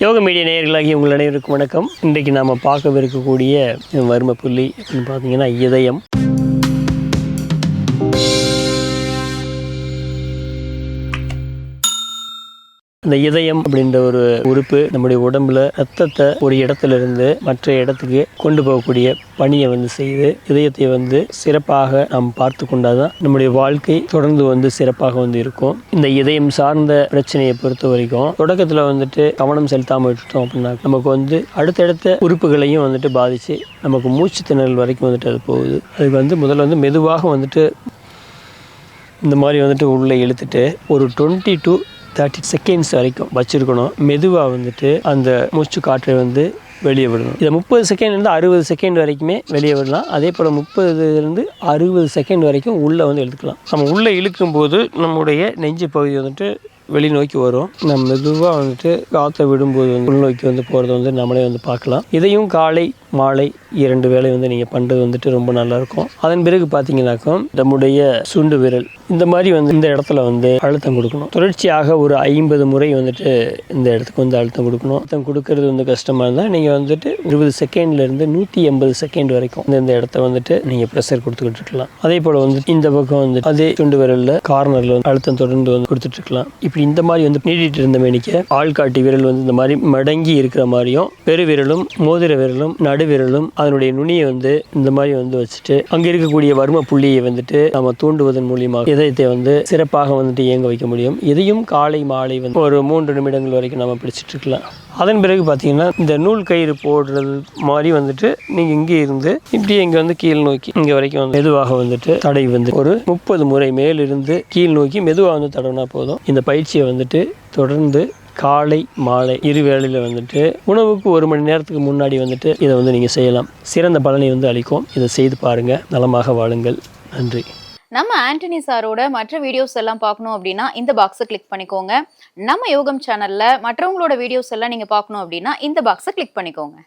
யோக மீடிய நேயர்களாகி உங்கள் அனைவருக்கும் வணக்கம். இன்றைக்கு நாம் பார்க்கவிருக்கக்கூடிய வர்ம புள்ளி அப்படின்னு பார்த்தீங்கன்னா இதயம். இந்த இதயம் அப்படின்ற ஒரு உறுப்பு நம்முடைய உடம்புல ரத்தத்தை ஒரு இடத்துல இருந்து மற்ற இடத்துக்கு கொண்டு போகக்கூடிய பணியை வந்து செய்து இதயத்தை வந்து சிறப்பாக நாம் பார்த்து கொண்டாதான் நம்முடைய வாழ்க்கை தொடர்ந்து வந்து சிறப்பாக வந்து இருக்கும். இந்த இதயம் சார்ந்த பிரச்சனையை பொறுத்த வரைக்கும் தொடக்கத்தில் வந்துட்டு கவனம் செலுத்தாமல் விட்டுட்டோம் அப்படின்னா நமக்கு வந்து அடுத்தடுத்த உறுப்புகளையும் வந்துட்டு பாதித்து நமக்கு மூச்சு திணறல் வரைக்கும் வந்துட்டு அது போகுது. அதுக்கு வந்து முதல்ல வந்து மெதுவாக வந்துட்டு இந்த மாதிரி வந்துட்டு உள்ளே இழுத்துட்டு ஒரு டுவெண்ட்டி டூ தேர்ட்டி செகண்ட்ஸ் வரைக்கும் வச்சுருக்கணும். மெதுவாக வந்துட்டு அந்த மூச்சு காற்றை வந்து வெளியே விடணும். இதை முப்பது செகண்ட்லேருந்து அறுபது செகண்ட் வரைக்குமே வெளியே விடலாம். அதே போல் முப்பதுலேருந்து அறுபது செகண்ட் வரைக்கும் உள்ளே வந்து இழுத்துக்கலாம். நம்ம உள்ளே இழுக்கும்போது நம்முடைய நெஞ்சு பகுதி வந்துட்டு வெளிநோக்கி வரும். நம்ம மெதுவாக வந்துட்டு காற்றை விடும்போது வந்து உள்நோக்கி வந்து போகிறத வந்து நம்மளே வந்து பார்க்கலாம். இதையும் காலை மாலை இரண்டு வேலை வந்து நீங்கள் பண்ணுறது வந்துட்டு ரொம்ப நல்லாயிருக்கும். அதன் பிறகு பார்த்தீங்கன்னாக்கா நம்முடைய சுண்டு விரல் இந்த மாதிரி வந்து இந்த இடத்துல வந்து அழுத்தம் கொடுக்கணும். தொடர்ச்சியாக ஒரு ஐம்பது முறை வந்துட்டு இந்த இடத்துக்கு வந்து அழுத்தம் கொடுக்கணும். அழுத்தம் கொடுக்கறது வந்து கஷ்டமாக இருந்தால் நீங்கள் வந்துட்டு இருபது செகண்ட்லேருந்து நூற்றி எண்பது செகண்ட் வரைக்கும் இந்த இந்த இடத்த வந்துட்டு நீங்கள் ப்ரெஷர் கொடுத்துக்கிட்டு இருக்கலாம். அதே போல் வந்து இந்த பக்கம் வந்து அதே சுண்டு விரலில் கார்னரில் வந்து அழுத்தம் தொடர்ந்து வந்து கொடுத்துட்டு இருக்கலாம். இப்படி இந்த மாதிரி வந்து நீடிட்டு இருந்த மேனிக்க ஆள்காட்டி விரல் வந்து இந்த மாதிரி மடங்கி இருக்கிற மாதிரியும் பெருவிரலும் மோதிர விரலும் நடு நடுவிரலும் அதனுடைய நுனியை வந்து இந்த மாதிரி வந்து வச்சுட்டு அங்க இருக்கக்கூடிய வர்ம புள்ளியை வந்துட்டு நம்ம தூண்டுவதன் மூலியமாக இதயத்தை வந்து சிறப்பாக வந்துட்டு இயங்க வைக்க முடியும். இதையும் காலை மாலை வந்து ஒரு மூன்று நிமிடங்கள் வரைக்கும் நம்ம பிடிச்சிட்டு இருக்கலாம். அதன் பிறகு பார்த்தீங்கன்னா இந்த நூல் கயிறு போடுறது மாதிரி வந்துட்டு நீங்கள் இங்கே இருந்து இப்படியே இங்கே வந்து கீழ் நோக்கி இங்கே வரைக்கும் வந்து மெதுவாக வந்துட்டு தடை வந்து ஒரு முப்பது முறை மேலிருந்து கீழ் நோக்கி மெதுவாக வந்து தடவினா போதும். இந்த பயிற்சியை வந்துட்டு தொடர்ந்து காலை மாலை இரு வேளையில் வந்துட்டு உணவுக்கு ஒரு மணி நேரத்துக்கு முன்னாடி வந்துட்டு இதை வந்து நீங்கள் செய்யலாம். சிறந்த பலனை வந்து அளிக்கும். இதை செய்து பாருங்கள் நலமாக வாழுங்கள். நன்றி. நம்ம ஆண்டனி சாரோட மற்ற வீடியோஸ் எல்லாம் பார்க்கணும் அப்படின்னா இந்த பாக்ஸை கிளிக் பண்ணிக்கோங்க. நம்ம யோகம் சேனலில் மற்றவங்களோட வீடியோஸ் எல்லாம் நீங்கள் பார்க்கணும் அப்படின்னா இந்த பாக்ஸை கிளிக் பண்ணிக்கோங்க.